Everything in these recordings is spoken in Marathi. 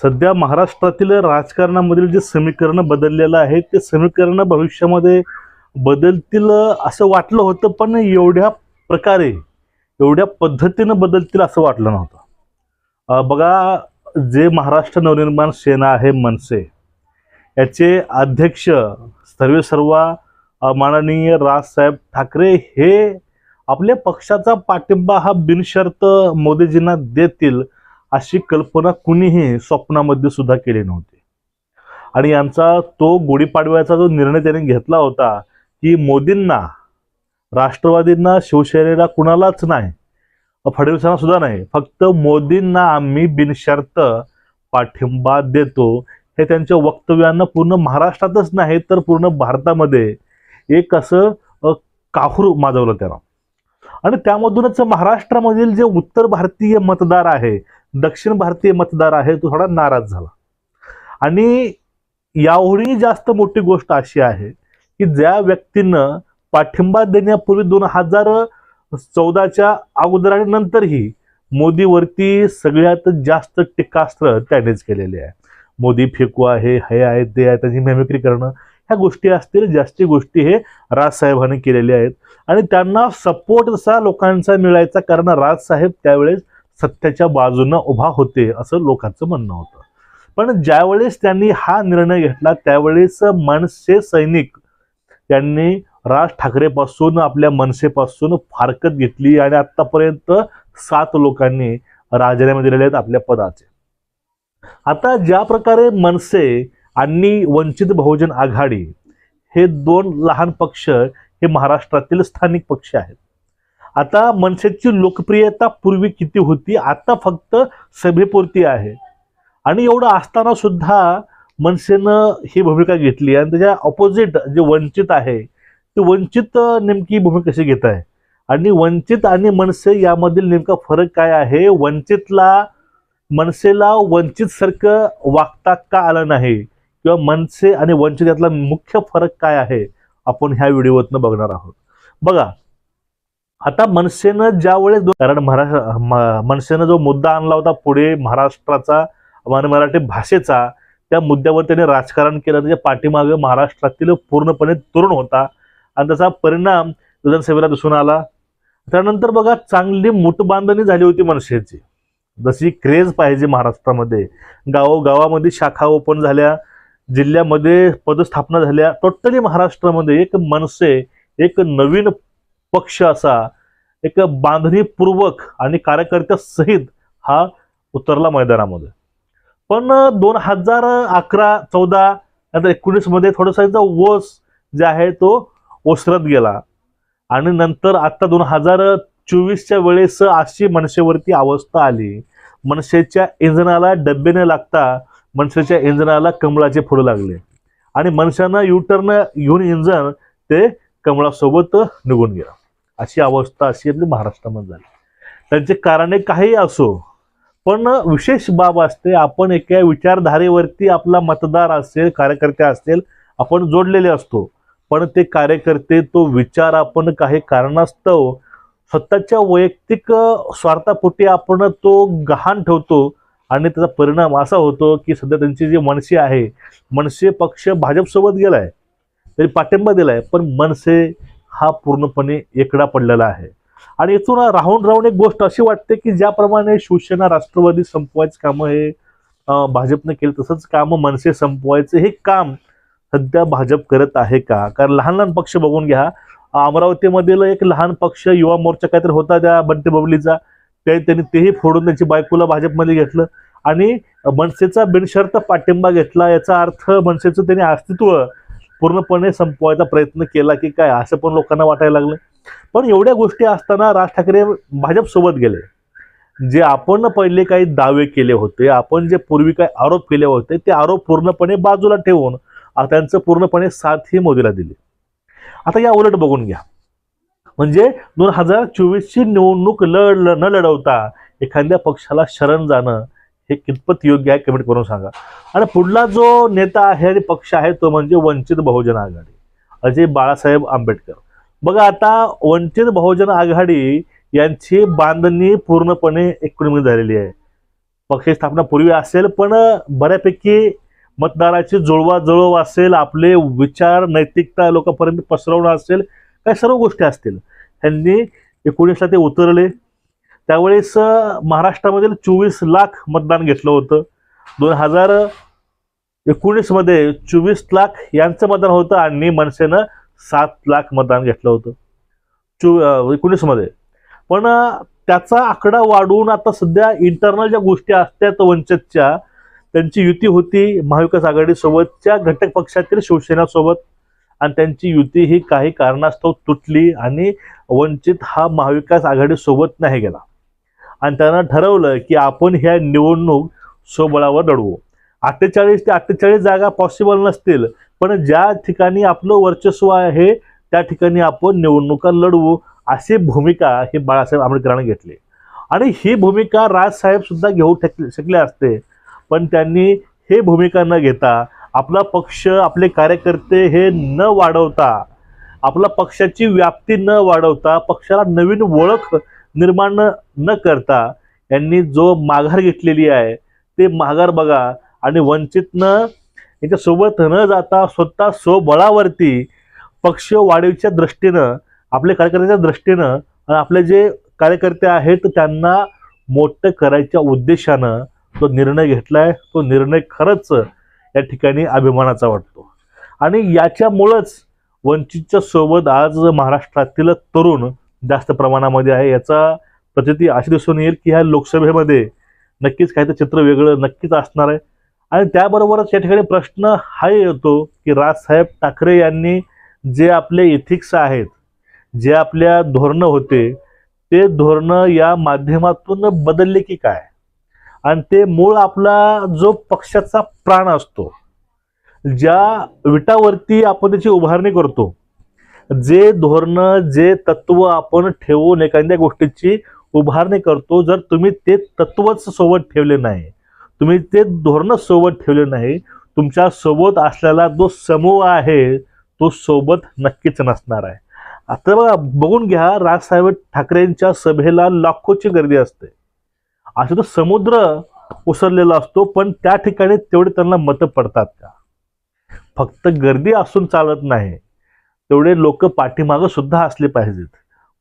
सध्या महाराष्ट्रातील राजकारणामधील जे समीकरण बदललेलं आहे ते समीकरण भविष्यामध्ये बदलतील असं वाटलं होतं पण एवढ्या प्रकारे एवढ्या पद्धतीनं बदलतील असं वाटलं नव्हतं. बघा जे महाराष्ट्र नवनिर्माण सेना आहे मनसे याचे अध्यक्ष सर्वे सर्वा माननीय राजसाहेब ठाकरे हे आपल्या पक्षाचा पाठिंबा हा बिनशर्त मोदीजींना देतील अशी कल्पना कुणीही स्वप्नामध्ये सुद्धा केली नव्हती. आणि यांचा तो गुढीपाडव्याचा जो निर्णय त्याने घेतला होता की मोदींना राष्ट्रवादींना शिवसेनेला कुणालाच नाही फडणवीसांना सुद्धा नाही फक्त मोदींना आम्ही बिनशर्त पाठिंबा देतो. हे त्यांच्या वक्तव्यांना पूर्ण महाराष्ट्रातच नाही तर पूर्ण भारतामध्ये एक असं काहूर माजवलं त्याला आणि त्यामधूनच महाराष्ट्रामधील जे उत्तर भारतीय मतदार आहे दक्षिण भारतीय मतदार आहे तो थोडा नाराज झाला. आणि याहूनही जास्त मोठी गोष्ट अशी आहे की ज्या व्यक्तीनं पाठिंबा देण्यापूर्वी दोन हजार चौदाच्या अगोदर आणि नंतरही मोदीवरती सगळ्यात जास्त टीकास्त्र त्यानेच केलेले आहे. मोदी फेकू आहे हे आहे ते आहे त्याची मेमिक्री करणं ह्या गोष्टी असतील जास्ती गोष्टी हे राजसाहेबांनी केलेल्या आहेत. आणि त्यांना सपोर्ट जसा लोकांचा मिळायचा कारण राजसाहेब त्यावेळेस सत्याच्या बाजूनं उभा होते असं लोकांचं म्हणणं होतं. पण ज्यावेळेस त्यांनी हा निर्णय घेतला त्यावेळेस मनसे सैनिक यांनी राज ठाकरेपासून आपल्या मनसेपासून फारकत घेतली आणि आतापर्यंत सात लोकांनी राजीनामे दिलेले आहेत आपल्या पदाचे. आता ज्या प्रकारे मनसे आणि वंचित बहुजन आघाडी हे दोन लहान पक्ष हे महाराष्ट्रातील स्थानिक पक्ष आहेत. आता मनसेची लोकप्रियता पूर्वी किती होती आता फक्त सभेपुरती आहे. आणि एवढं असताना सुद्धा मनसेनं ही भूमिका घेतली आणि त्याच्या ऑपोजिट जे वंचित आहे ते वंचित नेमकी भूमिका कशी घेत आहे? आणि वंचित आणि मनसे यामधील नेमका फरक काय आहे? वंचितला मनसेला वंचित सारखं वागता का आलं नाही? किंवा मनसे आणि वंचित यातला मुख्य फरक काय आहे? आपण ह्या व्हिडिओतनं बघणार आहोत. बघा आता मनसेनं ज्या वेळेस कारण महाराष्ट्र मनसेनं जो मुद्दा आणला होता पुढे महाराष्ट्राचा मन मराठी भाषेचा त्या मुद्द्यावर त्याने राजकारण केलं. त्याच्या पाठीमागे महाराष्ट्रातील पूर्णपणे तरुण होता. आणि त्याचा परिणाम विधानसभेला दिसून आला. त्यानंतर बघा चांगली मुठबांधणी झाली होती मनसेची. जशी क्रेज पाहिजे महाराष्ट्रामध्ये. गावोगावामध्ये शाखा ओपन झाल्या. जिल्ह्यामध्ये पदस्थापना झाल्या. टोटली महाराष्ट्रामध्ये एक मनसे एक नवीन पक्ष असा एक बांधणीपूर्वक आणि कार्यकर्त्यासहित हा उतरला मैदानामध्ये. पण दोन हजार अकरा चौदा नंतर एकोणीसमध्ये थोडासा वस ओस जे आहे तो ओसरत गेला. आणि नंतर आता दोन हजार चोवीसच्या वेळेस अशी मनसेवरती अवस्था आली. मनसेच्या इंजनाला डब्याने लागता मनसेच्या इंजनाला कमळाचे फुलं लागले. आणि मनशानं युटर्न घेऊन इंजन ते कमळासोबत निघून गेलं. अशी अवस्था अशी आपली महाराष्ट्रामध्ये झाली. त्यांचे कारणे काही असो पण विशेष बाब असते आपण एका विचारधारेवरती आपला मतदार असेल कार्यकर्ते असतील आपण जोडलेले असतो. पण ते कार्यकर्ते तो विचार आपण काही कारणास्तव स्वतःच्या वैयक्तिक स्वार्थापोटी आपण तो गहाण ठेवतो आणि त्याचा परिणाम असा होतो की सध्या त्यांची जी मनसे आहे मनसे पक्ष भाजपसोबत गेलाय तरी पाठिंबा दिलाय पण मनसे हा पूर्णपणे एकडा पडलेला आहे. आणि इथून राहून राहून एक गोष्ट अशी वाटते की ज्याप्रमाणे शिवसेना राष्ट्रवादी संपवायचं कामं हे भाजपने भाजपनं केलं तसंच कामं मनसे संपवायचं हे काम सध्या भाजप करत आहे का? कारण लहान लहान पक्ष बघून घ्या. अमरावतीमधील एक लहान पक्ष युवा मोर्चा काहीतरी होता त्या बंटे बबलीचा. ते त्यांनी तेही फोडून त्याची बायकोला भाजपमध्ये घेतलं. आणि मनसेचा बिनशर्त पाठिंबा घेतला. याचा अर्थ मनसेचं त्यांनी अस्तित्व पूर्णपणे संपवायचा प्रयत्न केला की काय असं पण लोकांना वाटायला लागलं. पण एवढ्या गोष्टी असताना राज ठाकरे भाजपसोबत गेले. जे आपण पहिले काही दावे केले होते आपण जे पूर्वी काही आरोप केले होते ते आरोप पूर्णपणे बाजूला ठेवून त्यांचं पूर्णपणे साथ ही मोदीला दिली. आता या उलट बघून घ्या. म्हणजे दोन हजार चोवीसची निवडणूक लढ न लढवता एखाद्या पक्षाला शरण जाणं हे कितपत योग्य आहे कमेंट करून सांगा. आणि पुढला जो नेता आहे आणि पक्ष आहे तो म्हणजे वंचित बहुजन आघाडी अजय बाळासाहेब आंबेडकर. बघा आता वंचित बहुजन आघाडी यांची बांधणी पूर्णपणे एकोणीस झालेली आहे. पक्ष स्थापना पूर्वी असेल पण बऱ्यापैकी मतदाराची जुळवाजुळव असेल आपले विचार नैतिकता लोकांपर्यंत पसरवणं असेल काही सर्व गोष्टी असतील. त्यांनी एकोणीसला ते उतरले. त्यावेळेस महाराष्ट्रामधील चोवीस लाख मतदान घेतलं होतं. दोन हजार एकोणीसमध्ये चोवीस लाख यांचं मतदान होतं आणि मनसेनं सात लाख मतदान घेतलं होतं. चो एकोणीसमध्ये पण त्याचा आकडा वाढवून आता सध्या इंटरनल ज्या गोष्टी असतात वंचितच्या त्यांची युती होती महाविकास आघाडीसोबतच्या घटक पक्षातील शिवसेनासोबत. आणि त्यांची युती ही काही कारणास्तव तुटली आणि वंचित हा महाविकास आघाडीसोबत नाही गेला. आणि त्यांना ठरवलं की आपण ह्या निवडणूक स्वबळावर लढवू. अठ्ठेचाळीस ते अठ्ठेचाळीस जागा पॉसिबल नसतील पण ज्या ठिकाणी आपलं वर्चस्व आहे त्या ठिकाणी आपण निवडणुका लढवू अशी भूमिका ही बाळासाहेब आंबेडकरांनी घेतली. आणि ही भूमिका राजसाहेब सुद्धा घेऊ शकले असते. पण त्यांनी हे भूमिका न घेता आपला पक्ष आपले कार्यकर्ते हे न वाढवता आपला पक्षाची व्याप्ती न वाढवता पक्षाला नवीन ओळख निर्माण न- करता यांनी जो माघार घेतलेली आहे ते माघार बघा. आणि वंचितनं याच्यासोबत न जाता स्वतः स्वबळावरती पक्ष वाढीच्या दृष्टीनं आपल्या कार्यकर्त्याच्या दृष्टीनं आणि आपले जे कार्यकर्ते आहेत त्यांना मोठं करायच्या उद्देशानं तो निर्णय घेतलाय. तो निर्णय खरंच या ठिकाणी अभिमानाचा वाटतो. आणि याच्यामुळंच वंचितच्या सोबत आज महाराष्ट्रातील तरुण जास्त प्रमाणामध्ये आहे. याचा प्रचिती अशी दिसून येईल की ह्या लोकसभेमध्ये नक्कीच काहीतरी चित्र वेगळं नक्कीच असणार आहे. आणि त्याबरोबरच या ठिकाणी प्रश्न हा येतो की राजसाहेब ठाकरे यांनी जे आपले इथिक्स आहेत जे आपल्या धोरणं होते ते धोरणं या माध्यमातून बदलले की काय? आणि ते मूळ आपला जो पक्षाचा प्राण असतो ज्या विटावरती आपण त्याची उभारणी करतो जे धोरणं जे तत्व आपण ठेवून एखाद्या गोष्टीची उभारणी करतो जर तुम्ही ते तत्वच सोबत ठेवले नाही. तुम्ही ते धोरणच सोबत ठेवले नाही. तुमच्यासोबत असलेला जो समूह आहे तो सोबत नक्कीच नसणार आहे. आता बघा बघून घ्या राजसाहेब ठाकरेंच्या सभेला लाखोची गर्दी असते. असं तो समुद्र उसरलेला असतो पण त्या ठिकाणी तेवढे त्यांना मतं पडतात का? फक्त गर्दी असून चालत नाही तेवढे लोक पाठीमागं सुद्धा असले पाहिजेत.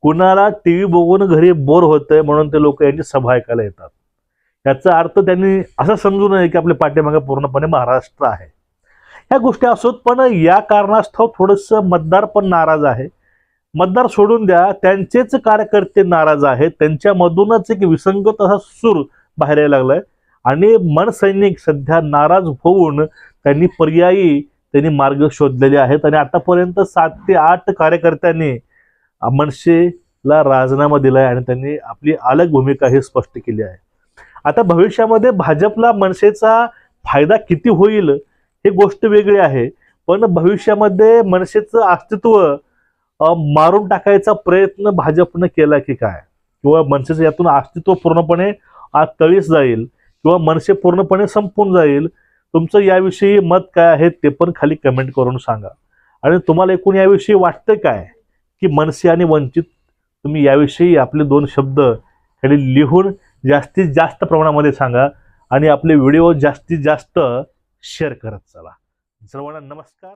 कुणाला टी व्ही बघून घरी बोर होतंय म्हणून ते लोक यांची सभा ऐकायला येतात. याचा अर्थ त्यांनी असं समजू नये की आपल्या पाठीमागे पूर्णपणे महाराष्ट्र आहे. ह्या गोष्टी असोत पण या कारणास्तव थोडंसं मतदार पण नाराज आहे. मतदार सोडून द्या त्यांचेच कार्यकर्ते नाराज आहेत. त्यांच्यामधूनच एक विसंगत असा सूर बाहेर यायला लागलाय. आणि मनसैनिक सध्या नाराज होऊन त्यांनी पर्यायी त्यांनी मार्ग शोधलेले आहेत. आणि आतापर्यंत सात ते आठ कार्यकर्त्यांनी मनसेला राजीनामा दिलाय आणि त्यांनी आपली अलग भूमिका ही स्पष्ट केली आहे. आता भविष्यामध्ये भाजपला मनसेचा फायदा किती होईल हे गोष्ट वेगळी आहे. पण भविष्यामध्ये मनसेचं अस्तित्व मारून टाकायचा प्रयत्न भाजपनं केला की काय? किंवा मनसेचं यातून अस्तित्व पूर्णपणे आज तळीस जाईल किंवा मनसे पूर्णपणे संपून जाईल? तुमचं याविषयी मत काय आहे ते पण खाली कमेंट करून सांगा. आणि तुम्हाला एकूण याविषयी वाटतं काय? की मनसे आणि वंचित तुम्ही याविषयी आपले दोन शब्द खाली लिहून जास्तीत जास्त प्रमाणामध्ये सांगा आणि आपले व्हिडिओ जास्तीत जास्त शेअर करत चला. सर्वांना नमस्कार.